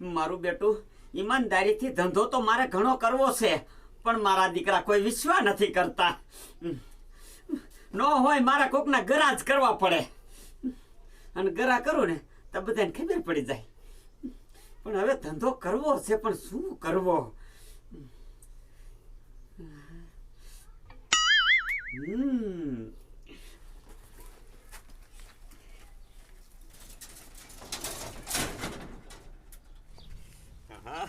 મારું બેટું, ઈમાનદારીથી ધંધો તો મારે ઘણો કરવો છે, પણ મારા દીકરા કોઈ વિશ્વા નથી કરતા. ન હોય મારા કોકના ગરા જ કરવા પડે. અને ગરા કરું ને, તો બધાને ખબર પડી જાય. પણ હવે ધંધો કરવો છે, પણ શું કરવો? હમ હા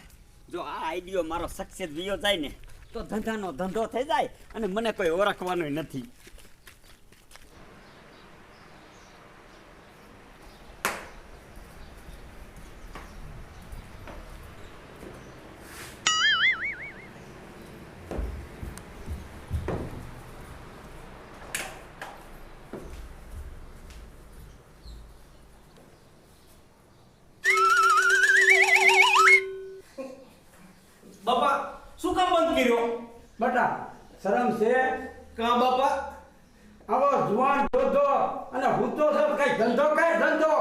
જો આ આઈડિયો મારો સક્સેસ વિયો જાય ને, તો ધંધાનો ધંધો થઈ જાય અને મને કોઈ ઓળખવાનું નથી. કર્યો. બટા શરમ છે? કા બાપા? આવો જુવાન ધોધો અને હું તો સર કઈ ધંધો કઈ ધંધો.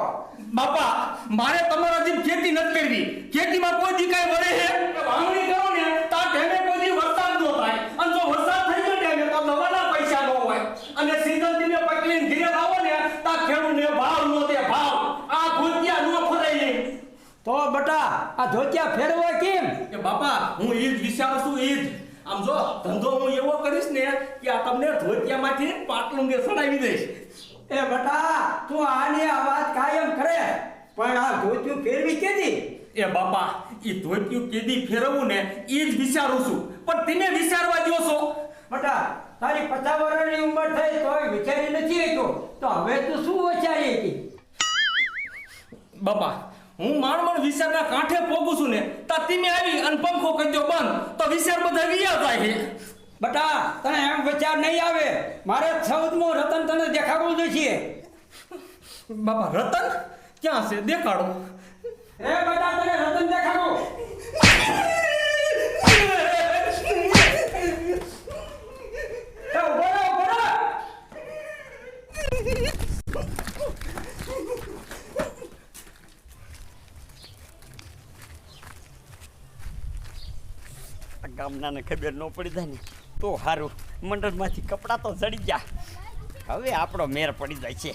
બાપા મારે તમારા જેમ ખેતી નથી કરવી. ખેતીમાં કોઈ દી કાઈ વળે છે? વાવણી કરો ને તો આ ટાઈમે કોઈ દી વરસાદ ન થાય અને જો વરસાદ થઈ ગયો ટાઈમે તો દવાના પૈસા ન હોય અને સીઝન તમે પકડીને ઘીરે લાવો ને તો આ ખેડૂતને ભાવ ન દે ભાવ આ ભૂતિયા ન ફરાય નહીં તો બટા આ ધોતિયા ફેરવો કેમ? કે બાપા હું ઈ જ વિચારું છું ઈ જ. આમ જો ધંધો હું એવો કરીશ ને કે આ તમને ધોતિયામાંથી પાટલું ને સડાવી દઈશ. એ બટા તું આની આ વાત કાયમ કરે. પણ આ ધોતિયું ફેરવી કેદી? એ બાપા ઈ ધોતિયું કેદી ફેરવવું ને ઈ જ વિચારું છું. પણ તમે વિચારવા દો છો. બટા તારી પચાસ વર્ષની ઉંમર થઈ તોય વિચારી નથી રહ્યો. તો હવે તું શું વિચારી હતી બાપા હું માણ માણ વિચારના કાંઠે પોગું છું ને તા તીમે આવી અને પંખો કરી બંધ. તો વિચાર બધા વિયા થાય છે બટા તને એમ વિચાર નહીં આવે. મારે ચૌદમો રતન તને દેખાડવું જોઈએ બાપા રતન? ક્યાં છે? દેખાડો. એ બટા તને રતન દેખાડું એ ઊભો રહો, ઊભો રહો. આ ગામનાને ખબર ન પડી જાય ને, તો સારું મંડળમાંથી કપડાં તો જડી ગયા. હવે આપણો મેર પડી જાય છે.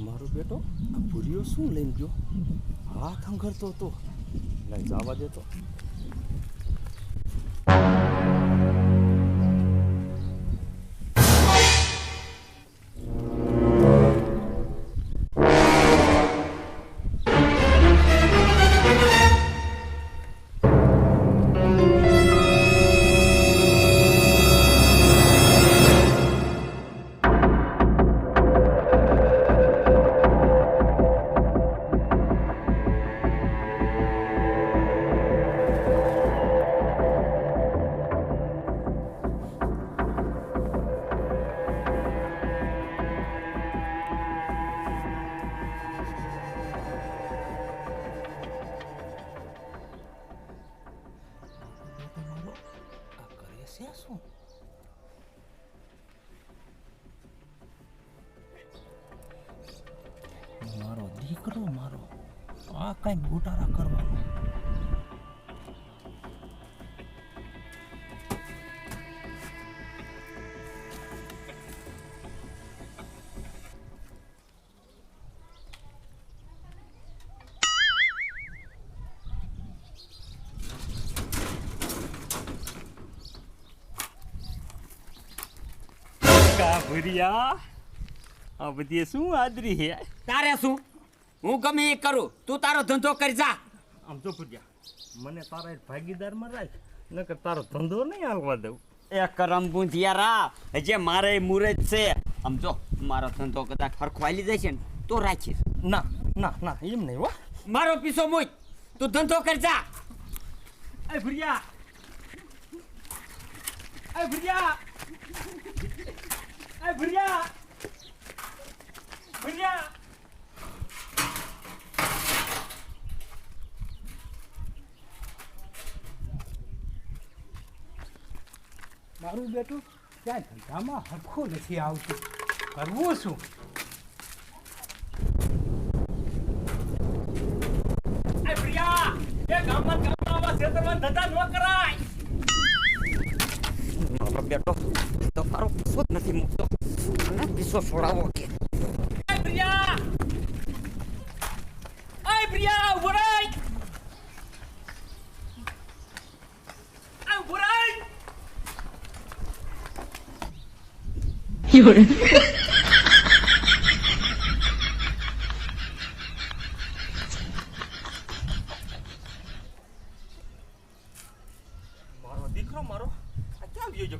મારો બેટો, આ ભૂરીઓ શું લઈને ગયો? હાથ અંગરતો હતો. લઈ જવા દેતો. છે મારો દીકરો મારો આ કઈ ગોટારા કરવાનો. ભૂરિયા. આ બધી શું આદરી હે તારે શું? હું ગમે એ કરું. તું તારો ધંધો કરી જા. આમ જો ભુરિયા મને તારા ભાગીદારમાં રાખ નકર તારો ધંધો નહીં આવવા દઉં. એ કરમ બુંધિયારા હજે મારે મુરત છે. આમ જો મારો ધંધો કદાચ હરખો લીધે છે ને તો રાખીશ. ના ના ના એમ નહીં હો. મારો પીસો મુજ તું ધંધો કરી જા. એ ભુરિયા. એ ભૂરિયા. એ ભૂરિયા! ભૂરિયા! મારું બેટું ક્યાંય ધંધામાં હરખું નથી આવતું. કરવું શું? ધંધા ન કરાય! મારો બેટો તો મારો જ નથી મૂકતો. અને પીસો છોડાવો કે પ્રિયા એ પ્રિયા ઊભો રહી એ ઊભો રહી મારો દીકરો મારો આ ક્યાં ગયો છે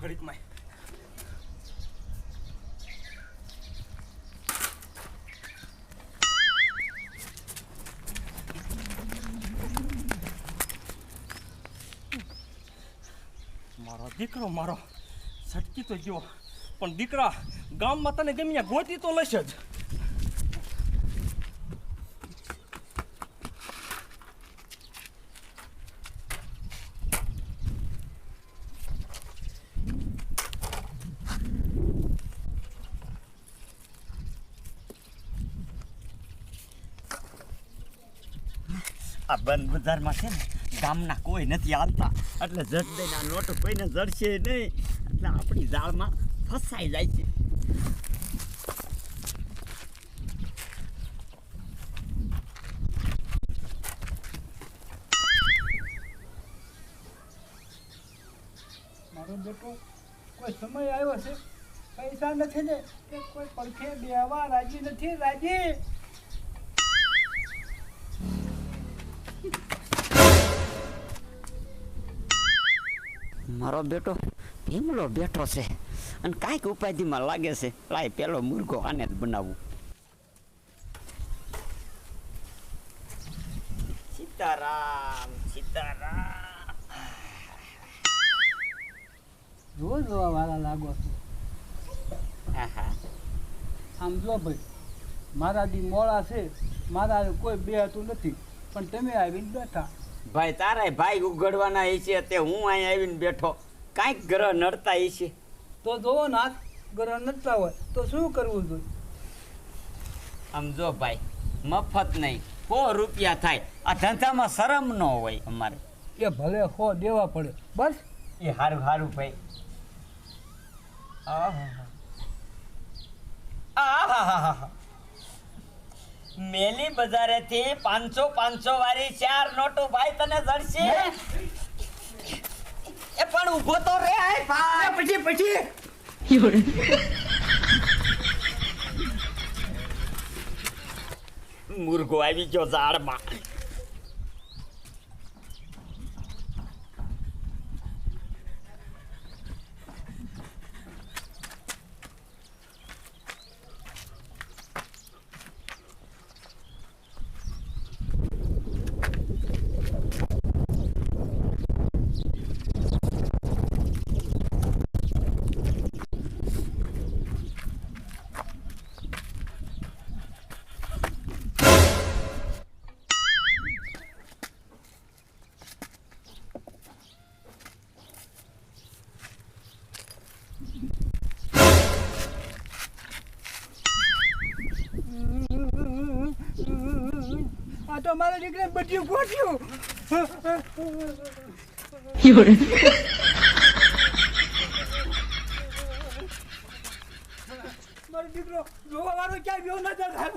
મારો દીકરો, મારો છટકી તો ગયો. પણ દીકરા, ગામમાં તને ગમે ત્યાં ગોતી તો લેશે જ. આ બંધ બજારમાં છે ને ગામના કોઈ નથી હાલતા. એટલે જટ દઈને નોટ કોઈને જડશે નહીં. એટલે આપણી જાળમાં ફસાઈ જાય છે. કોઈ સમય આવ્યો છે? પૈસા નથી ને? કે કોઈ પડખે બેવા રાજી નથી? રાજી? મારો બેટો ભીમલો બેઠો છે. અને કાંઈક ઉપાધિમાં લાગે છે. લાય પેલો મુર્ગો આને જ બનાવું. સીતારામ સીતારામ. રોજ જોવા વાળા લાગો છો. આહા. આમ જો ભાઈ મારા દી મોડા છે. મારા કોઈ બે હતું નથી. પણ તમે આવીને બેઠા. ભાઈ તારા ભાઈ ઉગડવાના છે તે હું અહીંયા આવીને બેઠો. કાંઈક ગ્રહ નડતા એ છે. તો જોવો નાથ ગ્રહ નડતા હોય તો શું કરવું જોઈએ? આમ જો ભાઈ મફત નહીં સો રૂપિયા થાય. આ ધંધામાં શરમ ન હોય અમારે. એ ભલે હો દેવા પડે. બસ. એ હારું હારું ભાઈ. આહાહા. આહાહાહા. મેલી બજારે થી પાંચસો પાંચસો વાળી ચાર નોટો ભાઈ તને જડશે? એ પણ ઊભો તો રે ભાઈ પછી પછી. મુર્ગો આવી ગયો ઝાડમાં. આ તો મારા દીકરા બધું ગોઠ્યું. મારો દીકરો જોવા વાળો ક્યાંય નજર થાય